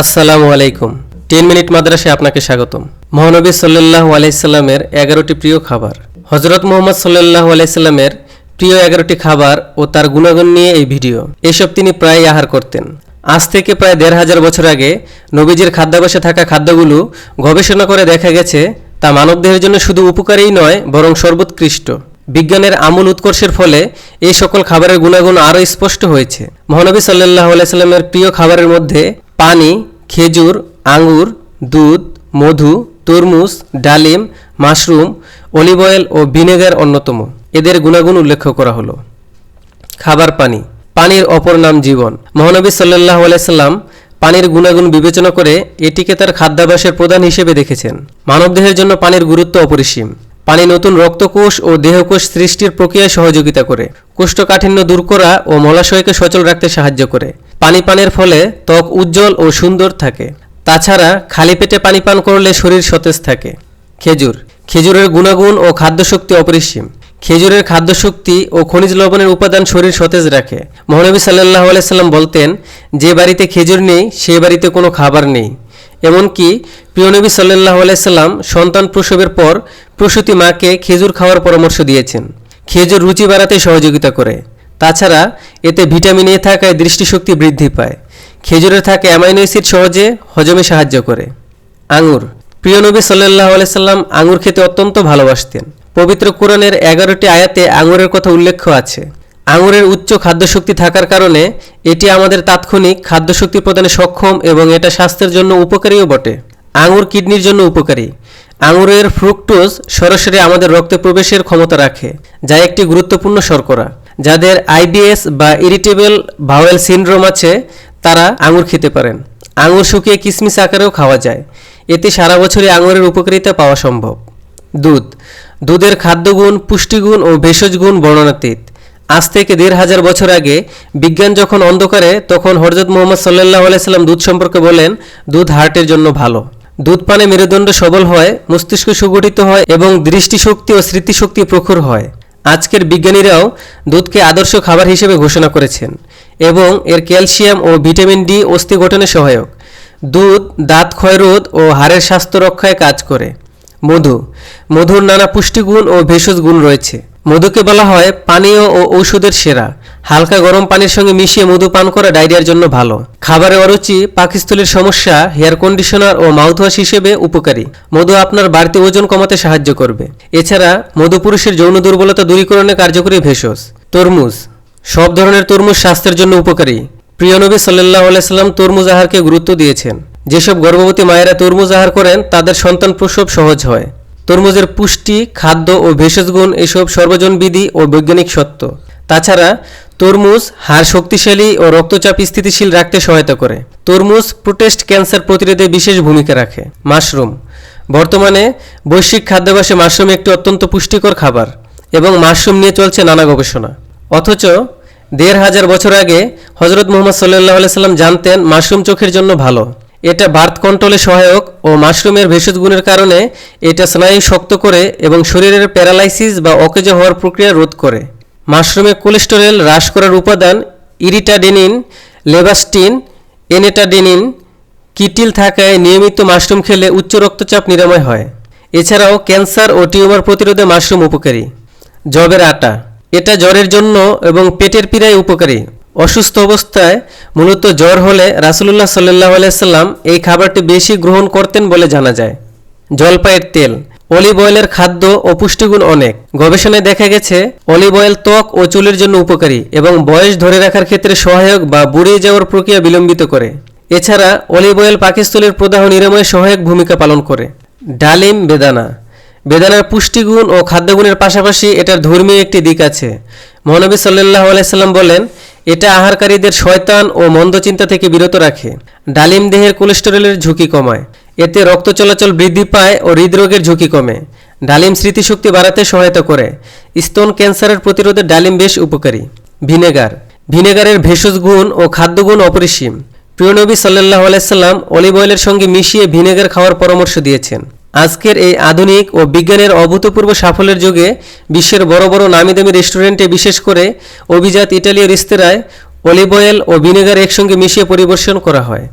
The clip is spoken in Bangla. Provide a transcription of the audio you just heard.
আসসালামু আলাইকুম। টেন মিনিট মাদ্রাসায় আপনাকে স্বাগতম। মহানবী সাল্লাহ আলাইসাল্লামের এগারোটি প্রিয় খাবার। হজরত মোহাম্মদ সাল্লাহ আলাইসাল্লামের প্রিয় এগারোটি খাবার ও তার গুণাগুণ নিয়ে এই ভিডিও। এসব তিনি প্রায় আহার করতেন। আজ থেকে প্রায় দেড় হাজার বছর আগে নবীজির খাদ্যাভ্যাসে থাকা খাদ্যগুলো গবেষণা করে দেখা গেছে, তা মানবদেহের জন্য শুধু উপকারীই নয়, বরং সর্বোৎকৃষ্ট। বিজ্ঞানের আমূল উৎকর্ষের ফলে এই সকল খাবারের গুণাগুণ আরও স্পষ্ট হয়েছে। মহানবী সাল্লাহ আলাইস্লামের প্রিয় খাবারের মধ্যে পানি খেজুর আঙুর দুধ, মধু, তরমুজ, ডালিম, মাশরুম, অলিভ অয়েল ও ভিনেগার অন্যতম। এদের গুণাগুণ উল্লেখ করা হলো। খাবার পানি। পানির অপর নাম জীবন। মহানবী সাল্লাহ আলাইসাল্লাম পানির গুণাগুণ বিবেচনা করে এটিকে তার খাদ্যাভ্যাসের প্রধান হিসেবে দেখেছেন। মানবদেহের জন্য পানির গুরুত্ব অপরিসীম। পানি নতুন রক্তকোষ ও দেহকোষ সৃষ্টির প্রক্রিয়ায় সহযোগিতা করে। কোষ্ঠকাঠিন্য দূর করা ও মলাশয়কে সচল রাখতে সাহায্য করে। পানি পানের ফলে ত্বক উজ্জ্বল ও সুন্দর থাকে। তাছাড়া খালি পেটে পানি পান করলে শরীর সতেজ থাকে। খেজুর। খেজুরের গুণাগুণ ও খাদ্যশক্তি অপরিসীম। খেজুরের খাদ্যশক্তি ও খনিজ লবণের উপাদান শরীর সতেজ রাখে। মহানবী সাল্লাহ আলাইসাল্লাম বলতেন, যে বাড়িতে খেজুর নেই, সে বাড়িতে কোনো খাবার নেই। এমনকি প্রিয়নবী সাল্লাহ আলাইসাল্লাম সন্তান প্রসবের পর প্রসূতি মাকে খেজুর খাওয়ার পরামর্শ দিয়েছেন। খেজুর রুচি বাড়াতে সহযোগিতা করে। তাছাড়া এতে ভিটামিন এ থাকায় দৃষ্টিশক্তি বৃদ্ধি পায়। খেজুরে থাকে অ্যামাইনো অ্যাসিড সহজে হজমে সাহায্য করে। আঙুর। প্রিয় নবী সাল্লাহ আলাইসাল্লাম আঙুর খেতে অত্যন্ত ভালোবাসতেন। পবিত্র কোরআনের এগারোটি আয়াতে আঙুরের কথা উল্লেখ আছে। আঙুরের উচ্চ খাদ্যশক্তি থাকার কারণে এটি আমাদের তাৎক্ষণিক খাদ্যশক্তি প্রদানে সক্ষম এবং এটা স্বাস্থ্যের জন্য উপকারীও বটে। আঙুর কিডনির জন্য উপকারী। আঙুরের ফ্রুক্টোজ সরাসরি আমাদের রক্তে প্রবেশের ক্ষমতা রাখে, যা একটি গুরুত্বপূর্ণ শর্করা। যাদের আইবিএস বা ইরিটেবল ভাওয়েল সিনড্রোম আছে, তারা আঙুর খেতে পারেন। আঙুর শুকিয়ে কিসমিস আকারেও খাওয়া যায়। এতে সারা বছরই আঙুরের উপকারিতা পাওয়া সম্ভব। দুধ। দুধের খাদ্যগুণ, পুষ্টিগুণ ও ভেষজ গুণ বর্ণনাতীত। আজ থেকে দেড় হাজার বছর আগে বিজ্ঞান যখন অন্ধকারে, তখন হরজত মোহাম্মদ সাল্লাহ আলাইসাল্লাম দুধ সম্পর্কে বলেন, দুধ হার্টের জন্য ভালো। দুধ পানে মেরুদণ্ড সবল হয়, মস্তিষ্ক সুগঠিত হয় এবং দৃষ্টিশক্তি ও স্মৃতিশক্তি প্রখর হয়। আজকের বিজ্ঞানীরাও দুধকে আদর্শ খাবার হিসেবে ঘোষণা করেছেন এবং এর ক্যালসিয়াম ও ভিটামিন ডি অস্থি গঠনে সহায়ক। দুধ, দাঁত ক্ষয়রোধ ও হাড়ের স্বাস্থ্য রক্ষায় কাজ করে। মধু, মধুর নানা পুষ্টিগুণ ও ভেষজ গুণ রয়েছে। মধুকে বলা হয় পানীয় ও ঔষধের সেরা। হালকা গরম পানির সঙ্গে মিশিয়ে মধু পান করা ডায়রিয়ার জন্য ভালো। খাবারে অরুচি, পাকস্থলীর সমস্যা, হেয়ার কন্ডিশনার ও মাউথওয়াশ হিসেবে উপকারী। মধু আপনার বাড়তি ওজন কমাতে সাহায্য করবে। এছাড়া মধু পুরুষের যৌন দুর্বলতা দূরীকরণে কার্যকরী ভেষজ, তরমুজ, সব ধরনের তরমুজ স্বাস্থ্যের জন্য উপকারী। প্রিয় নবী সাল্লাহ আলাইসাল্লাম তরমুজ আহারকে গুরুত্ব দিয়েছেন। যেসব গর্ভবতী মায়েরা তরমুজ আহার করেন, তাদের সন্তান প্রসব সহজ হয়। তরমুজের পুষ্টি, খাদ্য ও ভেষজ গুণ এসব সর্বজনবিধি ও বৈজ্ঞানিক সত্য। তাছাড়া, তরমুজ হাড় শক্তিশালী ও রক্তচাপ স্থিতিশীল রাখতে সহায়তা করে। তরমুজ প্রোটেস্ট ক্যান্সার প্রতিরোধে বিশেষ ভূমিকা রাখে। মাশরুম। বর্তমানে বৈশ্বিক খাদ্যাভ্যাসে মাশরুম একটি অত্যন্ত পুষ্টিকর খাবার এবং মাশরুম নিয়ে চলছে নানা গবেষণা। অথচ দেড় হাজার বছর আগে হজরত মোহাম্মদ সাল্লাহ সাল্লাম জানতেন মাশরুম চোখের জন্য ভালো। এটা বার্থ কন্ট্রোলে সহায়ক ও মাশরুমের ভেষজ গুণের কারণে এটা স্নায়ু শক্ত করে এবং শরীরের প্যারালাইসিস বা অকেজ হওয়ার প্রক্রিয়া রোধ করে। মাশরুমে কোলেস্টেরল হ্রাস করার উপাদান ইরিটাডেনিন, লেবাস্টিন, এনেটাডেনিন, কিটিল থাকায় নিয়মিত মাশরুম খেলে উচ্চ রক্তচাপ নিরাময় হয়। এছাড়াও ক্যান্সার ও টিউমার প্রতিরোধে মাশরুম উপকারী। জবের আটা। এটা জ্বরের জন্য এবং পেটের পীড়ায় উপকারী। অসুস্থ অবস্থায় মূলত জ্বর হলে রাসুলুল্লাহ সাল্লাহ আলাইসাল্লাম এই খাবারটি বেশি গ্রহণ করতেন বলে জানা যায়। জলপাইয়ের তেল, অলিভ অয়েলের খাদ্য ও পুষ্টিগুণ অনেক। গবেষণায় দেখা গেছে, অলিভ অয়েল ত্বক ও চুলের জন্য উপকারী এবং বয়স ধরে রাখার ক্ষেত্রে সহায়ক বা বুড়িয়ে যাওয়ার প্রক্রিয়া বিলম্বিত করে। এছাড়া অলিভ অয়েল পাকিস্তলের প্রদাহ নিরাময়ে সহায়ক ভূমিকা পালন করে। ডালিম বেদানা। বেদানার পুষ্টিগুণ ও খাদ্যগুণের পাশাপাশি এটার ধর্মীয় একটি দিক আছে। মহানবী সাল্লাহ আলাইসাল্লাম বলেন এটা আহারকারীদের শয়তান ও মন্দ চিন্তা থেকে বিরত রাখে। ডালিম দেহের কোলেস্টেরলের ঝুঁকি কমায়। এতে রক্ত চলাচল বৃদ্ধি পায় ও হৃদরোগের ঝুঁকি কমে। ডালিম স্মৃতিশক্তি বাড়াতে সহায়তা করে। স্তন ক্যান্সারের প্রতিরোধে ডালিম বেশ উপকারী। ভিনেগার। ভিনেগারের ভেষজ গুণ ও খাদ্যগুণ অপরিসীম। প্রিয়নবী সাল্লাহ আলাইসাল্লাম অলিভ অয়েলের সঙ্গে মিশিয়ে ভিনেগার খাওয়ার পরামর্শ দিয়েছেন। আজকের এই আধুনিক ও বিজ্ঞানের অভূতপূর্ব সাফল্যের যুগে বিশ্বের বড় বড় নামি দামি রেস্টুরেন্টে বিশেষ করে অভিজাত ইটালীয় রেস্তোরাঁয় অলিভ অয়েল ও ভিনেগার একসঙ্গে মিশিয়ে পরিবেশন করা হয়।